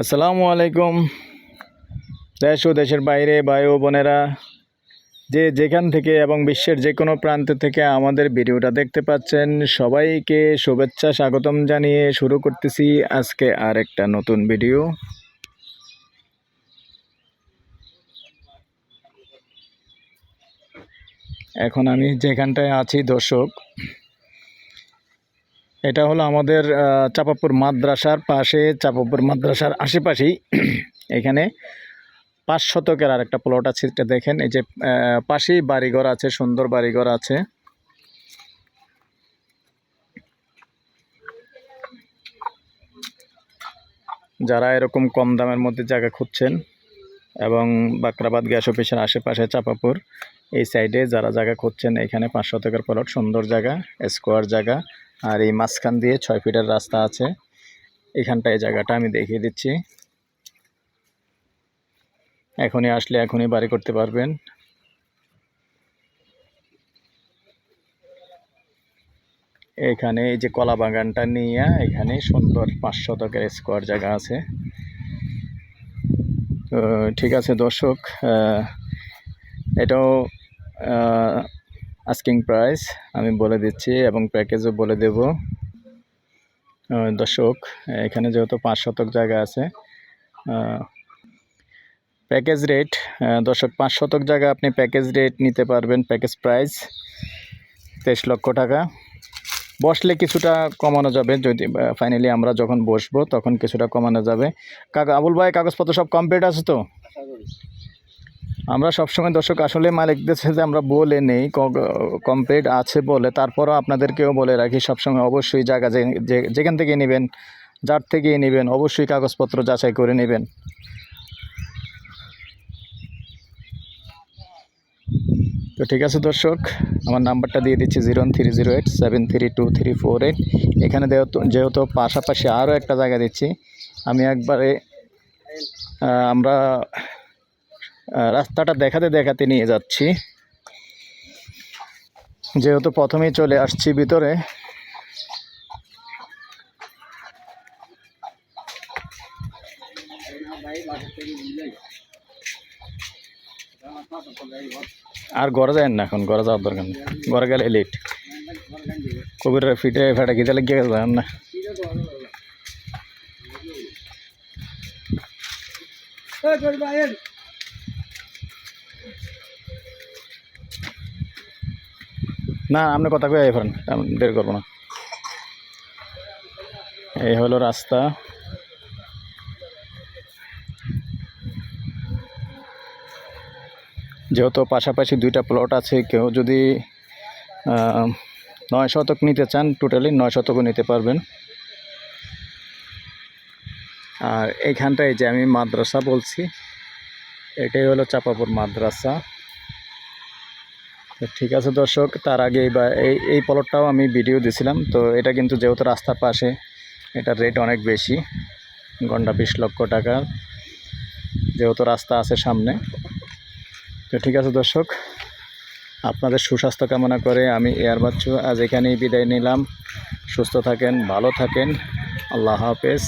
আসসালামু আলাইকুম। দেশ ও দেশের বাইরে ও বোনেরা, যে যেখান থেকে এবং বিশ্বের যে কোনো প্রান্ত থেকে আমাদের ভিডিওটা দেখতে পাচ্ছেন, সবাইকে শুভেচ্ছা স্বাগতম জানিয়ে শুরু করতেছি আজকে আর একটা নতুন ভিডিও। এখন আমি যেখানটায় আছি, দর্শক এটা হলো আমাদের চাপাপুর মাদ্রাসার পাশে, চাপাপুর মাদ্রাসার আশেপাশেই। এখানে পাঁচ শতকের আর একটা প্লট আছে, এটা দেখেন, এই যে পাশেই বাড়িঘর আছে, সুন্দর বাড়িঘর আছে। যারা এরকম কম দামের মধ্যে জায়গা খুঁজছেন এবং বাকরাবাদ গ্যাস অফিসের আশেপাশে চাপাপুর, এই সাইডে যারা জায়গা খুঁজছেন, এখানে পাঁচ শতকের প্লট সুন্দর জায়গা স্কোয়ার জায়গা। আর এই মাঝখান দিয়ে ছয় ফিটের রাস্তা আছে। এখানটায় জায়গাটা আমি দেখিয়ে দিচ্ছি। এখনই আসলে এখনই বাড়ি করতে পারবেন। এখানে এই যে কলা বাগানটা নিয়ে এখানে সুন্দর পাঁচ শতকের স্কোয়ার জায়গা আছে। ঠিক আছে দর্শক এটাও আস্কিং প্রাইস আমি বলে দিচ্ছি এবং প্যাকেজও বলে দেব। দর্শক, এখানে যেহেতু পাঁচ শতক জায়গা আছে প্যাকেজ রেট দর্শক, পাঁচ শতক জায়গা আপনি প্যাকেজ রেট নিতে পারবেন প্যাকেজ প্রাইস তেইশ লক্ষ টাকা। বসলে কিছুটা কমানো যাবে, যদি ফাইনালি আমরা যখন বসবো, তখন কিছুটা কমানো যাবে। কাকা, আবুল ভাই, কাগজপত্র সব কমপ্লিট আছে তো? আমরা সবসময় দর্শক আসলে মালিকদের সাথে আমরা বলে নেই কমপ্লিট আছে বলে, তারপরও আপনাদেরকেও বলে রাখি সবসময় অবশ্যই জায়গা যেখান থেকে নেবেন, যার থেকেই নেবেন, অবশ্যই কাগজপত্র যাচাই করে নেবেন। তো ঠিক আছে দর্শক, আমার নাম্বারটা দিয়ে দিচ্ছি zero three zero eight seven three two three four eight. এখানে যেহেতু পাশাপাশি আরও একটা জায়গা দিচ্ছি, আমি একবারে আমরা রাস্তাটা দেখাতে দেখাতে নিয়ে যাচ্ছি। যেহেতু প্রথমেই চলে আসছি ভিতরে। আর ঘরে যায় না এখন, ঘরে যাওয়ার দরকার নেই। ঘরে গেলে লেট কবির ফিটে ফেটে গিয়ে লেগে যান না। না আপনি কথা কয়ে ফেরেন বের করব না। এই হলো রাস্তা। যেহেতু পাশাপাশি দুইটা প্লট আছে, কেউ যদি নয় শতক নিতে চান টোটালি নয় শতকও নিতে পারবেন। আর এইখানটায় যে আমি মাদ্রাসা বলছি, এটাই হলো চাপাপুর মাদ্রাসা। ঠিক আছে দর্শক, তার আগে বা এই এই প্লটটাও আমি ভিডিও দিছিলাম, তো এটা কিন্তু যেহেতু রাস্তার পাশে, এটার রেট অনেক বেশি, ঘণ্টা বিশ লক্ষ টাকা, যেহেতু রাস্তা আছে সামনে। তো ঠিক আছে দর্শক, আপনাদের সুস্বাস্থ্য কামনা করে আমি এয়ার বাচ্চু আজ এখানেই বিদায় নিলাম। সুস্থ থাকেন, ভালো থাকেন, আল্লাহ হাফেজ।